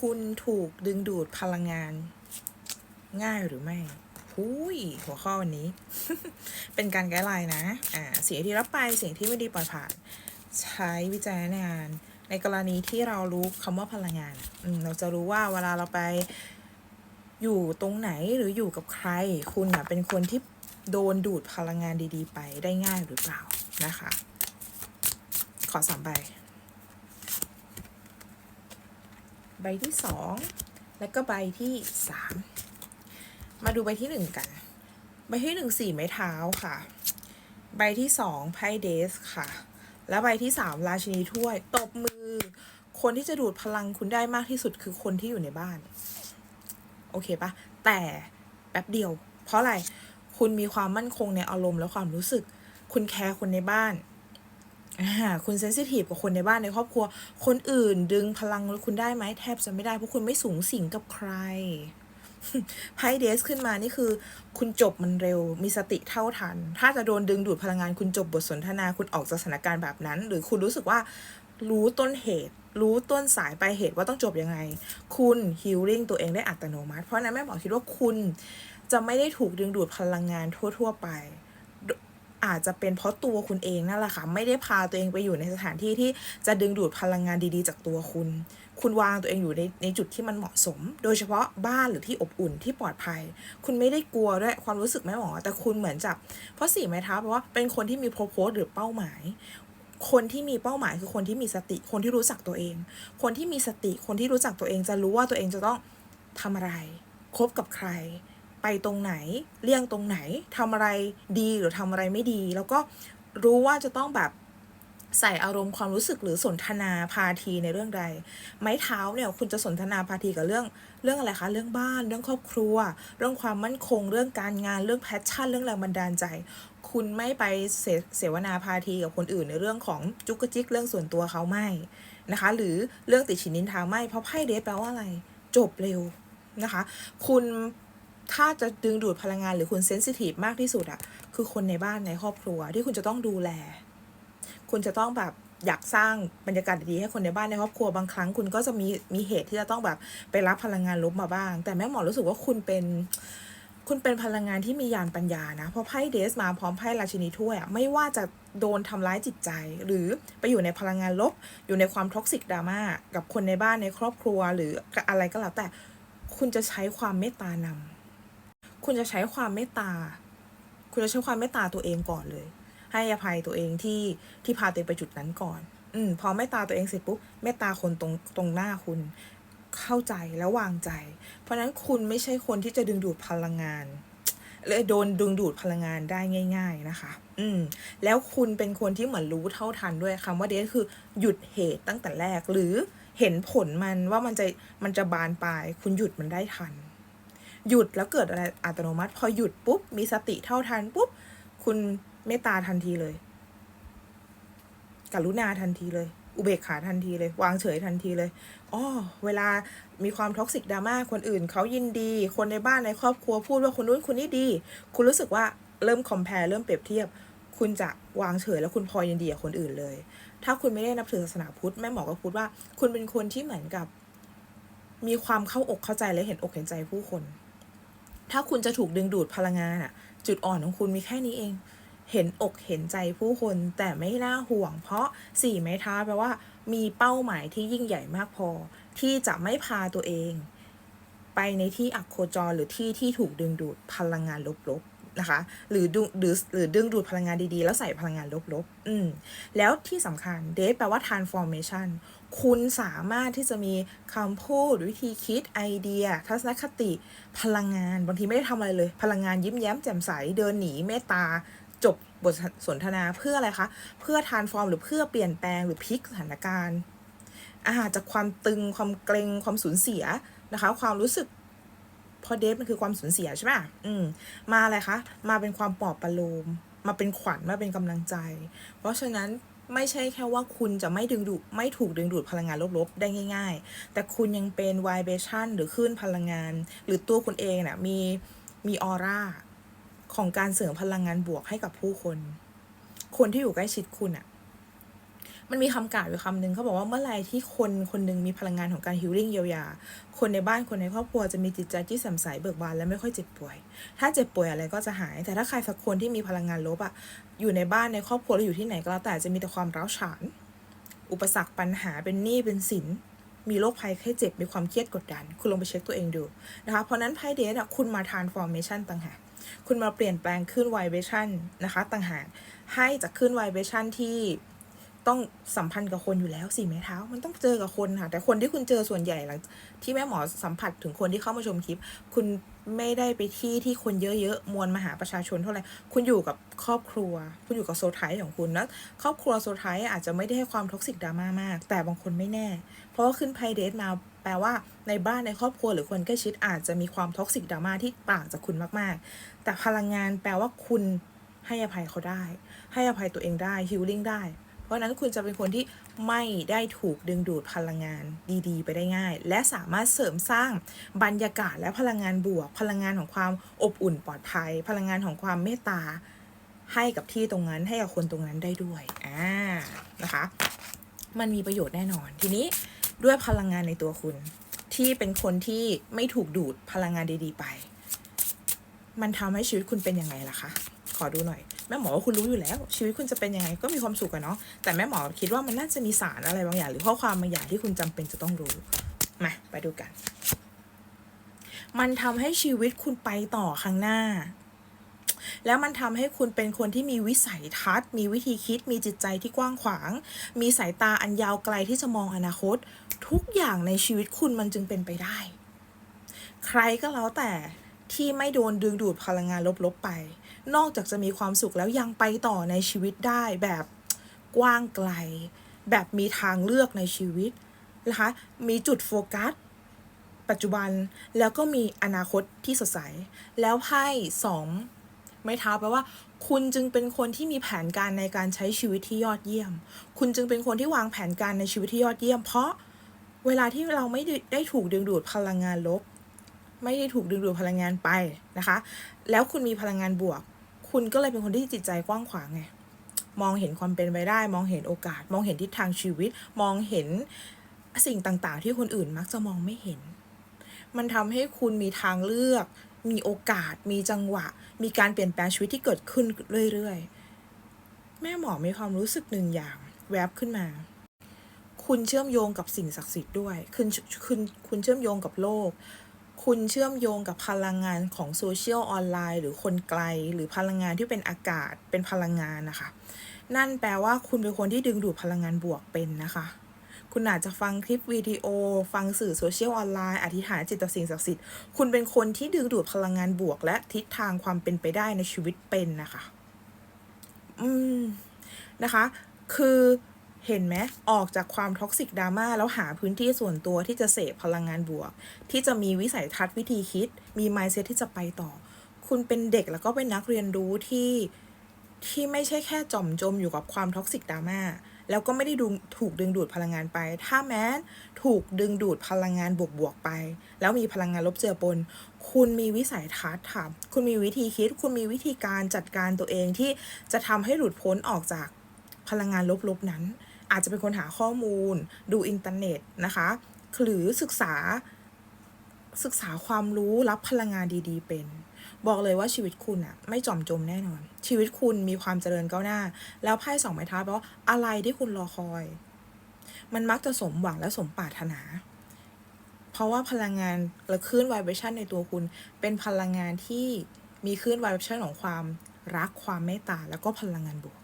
คุณถูกดึงดูดพลังงาน ง่ายหรือไม่หุยหัวข้อวันนี้ เป็นการไกด์ไลน์นะ อ่าสิ่งที่รับไปสิ่งที่ไม่ดีปล่อยผ่าน ใช้วิจารณญาณในกรณีที่เรารู้คำว่าพลังงานอืมเราจะรู้ว่าเวลาเราไปอยู่ตรงไหนหรืออยู่กับใคร คุณอะเป็นคนที่โดนดูดพลังงานดี ๆ ไปได้ง่ายหรือเปล่านะคะ ขอสามใบ ใบที่สองแล้วก็ใบที่สามมาดูใบที่หนึ่งกัน ใบที่หนึ่งสี่ไม้เท้าค่ะ ใบที่สองไพ่เดสค่ะ และใบที่สามราชินีถ้วย ตบมือ คนที่จะดูดพลังคุณได้มากที่สุดคือคนที่อยู่ในบ้าน โอเคปะแต่แป๊บเดียว เพราะอะไร คุณมีความมั่นคงในอารมณ์และความรู้สึก คุณแคร์คนในบ้าน คุณเซนซิทีฟกับคนในบ้านในครอบครัว คนอื่นดึงพลังคุณได้ไหมแทบจะไม่ได้ เพราะคุณไม่สูงสิงกับใครไพ่เดสขึ้นมานี่คือ คุณจบมันเร็ว มีสติเท่าทัน ถ้าจะโดนดึงดูดพลังงานคุณจบบทสนทนาคุณออกจากสถานการณ์แบบนั้น หรือคุณรู้สึกว่ารู้ต้นเหตุ รู้ต้นสายปลายเหตุว่าต้องจบยังไง คุณฮิลลิ่งตัวเองได้อัตโนมัติ เพราะนั้นแม่หมอคิดว่าคุณจะไม่ได้ถูกดึงดูดพลังงานทั่ว ๆ ไป อาจจะเป็นเพราะตัวคุณเองนั่นแหละค่ะ ไม่ได้พาตัวเองไปอยู่ในสถานที่ที่จะดึงดูดพลังงานดีๆ จากตัวคุณ คุณวางตัวเองอยู่ในในจุดที่มันเหมาะสม โดยเฉพาะบ้านหรือที่อบอุ่นที่ปลอดภัย คุณไม่ได้กลัวด้วยความรู้สึกแม่หมอแต่คุณเหมือนจะเพราะสี่ไม้เท้าแปลว่าเป็นคนที่มีโพโพสหรือเป้าหมายคนที่มีเป้าหมายคือคนที่มีสติ คนที่รู้จักตัวเอง คนที่มีสติ คนที่รู้จักตัวเองจะรู้ว่าตัวเองจะต้องทำอะไร คบกับใคร ไปตรงไหน เลี่ยงตรงไหนทำอะไรดีหรือทำอะไรไม่ดี แล้วก็รู้ว่าจะต้องแบบใส่อารมณ์ความรู้สึกหรือสนทนาพาทีในเรื่องใด ไม้เท้าเนี่ยคุณจะสนทนาพาทีกับเรื่องเรื่องอะไรคะ เรื่องบ้าน เรื่องครอบครัว เรื่องความมั่นคง เรื่องการงานเรื่องแพชชั่น เรื่องแรงบันดาลใจ คุณไม่ไปเสเสวนาพาทีกับคนอื่นในเรื่องของจุกจิกเรื่องส่วนตัวเขาไม่นะคะ หรือเรื่องติดฉินนินทาไม่เพราะไพ่เดสแปลว่าอะไร จบเร็วนะคะ คุณ ถ้าจะดึงดูดพลังงานหรือคุณเซนซิทีฟมากที่สุดอะคือคนในบ้านในครอบครัวที่คุณจะต้องดูแล คุณจะต้องแบบอยากสร้างบรรยากาศดีให้คนในบ้านในครอบครัวบางครั้งคุณก็จะมีมีเหตุที่จะต้องแบบไปรับพลังงานลบมาบ้าง แต่แม่หมอรู้สึกว่าคุณเป็นคุณเป็นพลังงานที่มียานปัญญานะ เพราะไพ่เดสมาพร้อมไพ่ราชินีถ้วยอะไม่ว่าจะโดนทำร้ายจิตใจ หรือไปอยู่ในพลังงานลบ อยู่ในความท็อกซิกดราม่ากับคนในบ้านในครอบครัวหรืออะไรก็แล้วแต่คุณจะใช้ความเมตตานำ คุณจะใช้ความเมตตา คุณจะใช้ความเมตตาตัวเองก่อนเลย ให้อภัยตัวเองที่ที่พาตัวเองไปจุดนั้นก่อน อืมพอเมตตาตัวเองเสร็จปุ๊บเมตตาคนตรงตรงหน้าคุณเข้าใจแล้ววางใจ เพราะฉะนั้นคุณไม่ใช่คนที่จะดึงดูดพลังงานเลยโดนดึงดูดพลังงานได้ง่าย ๆนะคะ อืม แล้วคุณเป็นคนที่เหมือนรู้เท่าทันด้วยคำว่าเดทคือหยุดเหตุตั้งแต่แรก หรือเห็นผลมันว่ามันจะมันจะบานปลาย คุณหยุดมันได้ทัน หยุดแล้วเกิดอะไรอัตโนมัติ พอหยุดปุ๊บ มีสติเท่าทันปุ๊บ คุณเมตตาทันทีเลยกรุณาทันทีเลย อุเบกขาทันทีเลย วางเฉยทันทีเลยอ๋อเวลามีความท็อกซิกดราม่าคนอื่นเขายินดี คนในบ้านในครอบครัวพูดว่าคนนู้นคนนี้ดี คุณรู้สึกว่าเริ่มคอมเพลเริ่มเปรียบเทียบ คุณจะวางเฉยแล้วคุณพอยินดีกับคนอื่นเลย ถ้าคุณไม่ได้นับถือศาสนาพุทธแม่หมอก็พูดว่า คุณเป็นคนที่เหมือนกับ มีความเข้าอกเข้าใจและเห็นอกเห็นใจผู้คน ถ้าคุณจะถูกดึงดูดพลังงานอะจุดอ่อนของคุณมีแค่นี้เอง เห็นอกเห็นใจผู้คนแต่ไม่น่าห่วง เพราะสี่ไม้ท้าแปลว่า มีเป้าหมายที่ยิ่งใหญ่มากพอ ที่จะไม่พาตัวเอง ไปในที่อักโคจรหรือที่ที่ถูกดึงดูดพลังงานลบๆ นะคะ หรือดึงหรือหรือดึงดูดพลังงานดีๆ แล้วใส่พลังงานลบๆ อืม แล้วที่สำคัญเดทแปลว่า transformation คุณสามารถที่จะมีคำพูดวิธีคิดไอเดีย ทัศนคติ พลังงานบางทีไม่ได้ทำอะไรเลย พลังงานยิ้มแย้มแจ่มใสเดินหนีเมตตาจบบทสนทนาเพื่ออะไรคะ เพื่อทานฟอร์มหรือเพื่อเปลี่ยนแปลงหรือพลิกสถานการณ์อาหารจากความตึงความเกรงความสูญเสียนะคะ ความรู้สึก เพอเดทมันคือความสูญเสียใช่ไหมอืม มาอะไรคะ มาเป็นความปลอบประโลม มาเป็นขวัญ มาเป็นกำลังใจ เพราะฉะนั้นไม่ใช่แค่ว่าคุณจะไม่ดึงดูดไม่ถูกดึงดูดพลังงานลบๆ ได้ง่าย ๆ แต่คุณยังเป็น vibration หรือคลื่นพลังงาน หรือตัวคุณเองน่ะมีมีออร่าของการเสริมพลังงานบวกให้กับผู้คน คนที่อยู่ใกล้ชิดคุณอะ มันมีคำกล่าวอยู่คำหนึ่งเขาบอกว่าเมื่อไรที่คนคนหนึ่งมีพลังงานของการฮิลลิ่งเยียวยา คนในบ้านคนในครอบครัวจะมีจิตใจที่แจ่มใสเบิกบานและไม่ค่อยเจ็บป่วย ถ้าเจ็บป่วยอะไรก็จะหาย แต่ถ้าใครสักคนที่มีพลังงานลบอะอยู่ในบ้านในครอบครัวหรืออยู่ที่ไหนก็แล้วแต่จะมีแต่ความร้าวฉาน อุปสรรคปัญหาเป็นหนี้เป็นสินมีโรคภัยแค่เจ็บ มีความเครียดกดดัน คุณลองไปเช็คตัวเองดูนะคะ เพราะนั้นไพ่เดทอะคุณมาทานฟอร์เมชันต่างหาก คุณมาเปลี่ยนแปลงขึ้นไวเบชันนะคะ ต่างหาก ให้จากขึ้นไวเบชันที่ ต้องสัมพันธ์กับคนอยู่แล้วสี่ไม้เท้า มันต้องเจอกับคนค่ะ แต่คนที่คุณเจอส่วนใหญ่หลังที่แม่หมอสัมผัสถึงคนที่เข้ามาชมคลิป คุณไม่ได้ไปที่ที่คนเยอะๆมวลมหาประชาชนเท่าไหร่คุณอยู่กับครอบครัว คุณอยู่กับโซไทป์ของคุณแล้วครอบครัวโซไทป์อาจจะไม่ได้ให้ความท็อกซิกดราม่ามาก แต่บางคนไม่แน่ เพราะว่าขึ้นไพเดทมาแปลว่าในบ้านในครอบครัวหรือคนใกล้ชิดอาจจะมีความท็อกซิกดราม่าที่ต่างจากคุณมากๆ แต่พลังงานแปลว่าคุณให้อภัยเขาได้ ให้อภัยตัวเองได้ฮิลลิ่งได้ ราะฉะนั้นคุณจะเป็นคนที่ไม่ได้ถูกดึงดูดพลังงานดีๆ ไปได้ง่าย และสามารถเสริมสร้างบรรยากาศและพลังงานบวก พลังงานของความอบอุ่นปลอดภัย พลังงานของความเมตตา ให้กับที่ตรงนั้นให้กับคนตรงนั้นได้ด้วยอ่านะคะ มันมีประโยชน์แน่นอนทีนี้ด้วยพลังงานในตัวคุณ ที่เป็นคนที่ไม่ถูกดูดพลังงานดีๆ ไป มันทำให้ชีวิตคุณเป็นยังไงล่ะคะขอดูหน่อย แม่หมอว่าคุณรู้อยู่แล้ว ชีวิตคุณจะเป็นยังไงก็มีความสุขอะเนาะแต่แม่หมอคิดว่ามันน่าจะมีสารอะไรบางอย่าง หรือข้อความบางอย่างที่คุณจำเป็นจะต้องรู้มาไปดูกัน มันทำให้ชีวิตคุณไปต่อข้างหน้า แล้วมันทำให้คุณเป็นคนที่มีวิสัยทัศน์ มีวิธีคิด มีจิตใจที่กว้างขวาง มีสายตาอันยาวไกลที่จะมองอนาคต ทุกอย่างในชีวิตคุณมันจึงเป็นไปได้ ใครก็แล้วแต่ที่ไม่โดนดึงดูดพลังงานลบๆไป นอกจากจะมีความสุขแล้วยังไปต่อในชีวิตได้แบบกว้างไกล แบบมีทางเลือกในชีวิตนะคะมีจุดโฟกัส ปัจจุบันแล้วก็มีอนาคตที่สดใส แล้วไพ่สองไม้เท้าแปลว่า คุณจึงเป็นคนที่มีแผนการในการใช้ชีวิตที่ยอดเยี่ยม คุณจึงเป็นคนที่วางแผนการในชีวิตที่ยอดเยี่ยม เพราะเวลาที่เราไม่ได้ถูกดึงดูดพลังงานลบ ไม่ได้ถูกดึงดูดพลังงานไปนะคะ แล้วคุณมีพลังงานบวก คุณก็เลยเป็นคนที่จิตใจกว้างขวางไงมองเห็นความเป็นไปได้ มองเห็นโอกาส มองเห็นทิศทางชีวิต มองเห็นสิ่งต่างๆ ที่คนอื่นมักจะมองไม่เห็น มันทำให้คุณมีทางเลือก มีโอกาส มีจังหวะ มีการเปลี่ยนแปลงชีวิตที่เกิดขึ้นเรื่อยๆ แม่หมอมีความรู้สึกหนึ่งอย่าง แวบขึ้นมา คุณเชื่อมโยงกับสิ่งศักดิ์สิทธิ์ด้วย คุณคุณคุณเชื่อมโยงกับโลก คุณเชื่อมโยงกับพลังงานของโซเชียลออนไลน์หรือคนไกล หรือพลังงานที่เป็นอากาศเป็นพลังงานนะคะ นั่นแปลว่าคุณเป็นคนที่ดึงดูดพลังงานบวกเป็นนะคะ คุณอาจจะฟังคลิปวิดีโอ ฟังสื่อโซเชียลออนไลน์อธิษฐานจิตต่อสิ่งศักดิ์สิทธิ์คุณเป็นคนที่ดึงดูดพลังงานบวก และทิศทางความเป็นไปได้ในชีวิตเป็นนะคะ อืมนะคะ คือ เห็นไหมออกจากความท็อกซิกดราม่าแล้วหาพื้นที่ส่วนตัวที่จะเสพพลังงานบวก ที่จะมีวิสัยทัศน์วิธีคิด มี mindset ที่จะไปต่อ คุณเป็นเด็กแล้วก็เป็นนักเรียนรู้ที่ที่ไม่ใช่แค่จอมจมอยู่กับความท็อกซิกดราม่าแล้วก็ไม่ได้ดูถูกดึงดูดพลังงานไป ถ้าแม้ถูกดึงดูดพลังงานบวกๆไป แล้วมีพลังงานลบเจือปน คุณมีวิสัยทัศน์ค่ะ คุณมีวิธีคิด คุณมีวิธีการจัดการตัวเองที่จะทำให้หลุดพ้นออกจากพลังงานลบๆนั้น อาจจะเป็นคนหาข้อมูล ดูอินเทอร์เน็ตนะคะ หรือศึกษาศึกษาความรู้รับพลังงานดีๆ เป็น บอกเลยว่าชีวิตคุณอะไม่จอมจมแน่นอน ชีวิตคุณมีความเจริญก้าวหน้า แล้วไพ่สองไม้เท้าแปลว่าอะไรที่คุณรอคอย มันมักจะสมหวังและสมปรารถนา เพราะว่าพลังงานและคลื่นไวเบชันในตัวคุณ เป็นพลังงานที่มีคลื่นไวเบชันของความรักความเมตตาแล้วก็พลังงานบวก